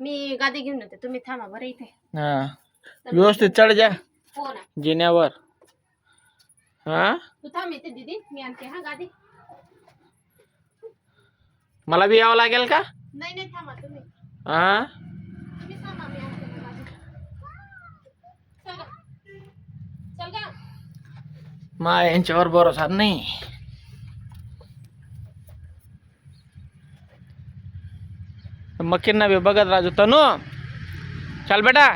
मी गादी घेऊन येते. तुम्ही थांबा बरं इथे. हा. व्यवस्थित चढ जा. हो ना. जिन्यावर. हा? तू थांब येते दीदी. मी आणते हा गादी. मला बी यावं लागेल का? नाही नाही थांबा तुम्ही. हा? तुम्ही थांबा मी आणते ना गादी. चल. गा. चल गा. मा यांच्यावर भरोसा नाही. मकींना बी बघत राजू तनू चल बेटा.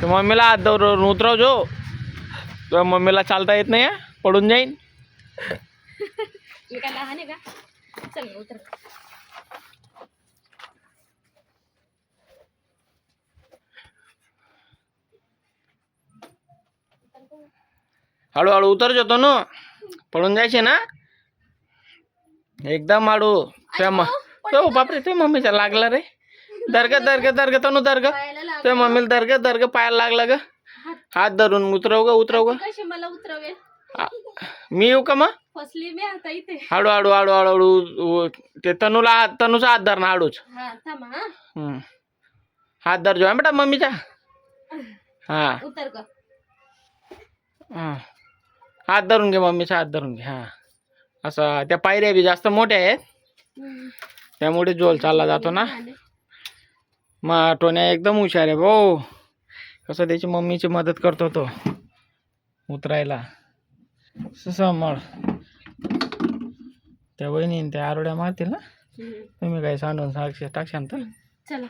तू मम्मीला हात धरून उतरव जो. तुझ्या मम्मीला चालता येत नाही? पडून जाईन. मी काय लहान आहे का? चल उतर. हळूहळू उतर जो तनू. पडून जायचे ना एकदम हळू त्या तो बापरे ते मम्मीचा लागला रे. दर्ग दर्ग दर्ग तनू दर्ग. ते मम्मीला दर्ग दर्ग पायाला लागला ग. हात धरून उतरव ग उतरव ग. कशी मला उतरवेल? आ, मी येऊ का मग? फसली मी आता इथे. हळू हळू हळू हळू हळू ते तनूला हात तनूचा हात धर ना हळूच. हा थांबा हा. हम्म. हात धर जो बेटा मम्मीचा. हा. उतर ग. हा. हात धरून घे मम्मीचा हात धरून घे हा. असं त्या पायऱ्या बी जास्त मोठ्या आहेत. त्यामुळे जोल चालला जातो ना. मग टोन्या एकदम हुशार आहे भाऊ. कसं त्याची मम्मीची मदत करतो तो. उतरायला. सांभाळ त्या वहिनी त्या आरोड्या मारतील ना. तुम्ही काही सांडून साक्षी टाकशान तर. चला.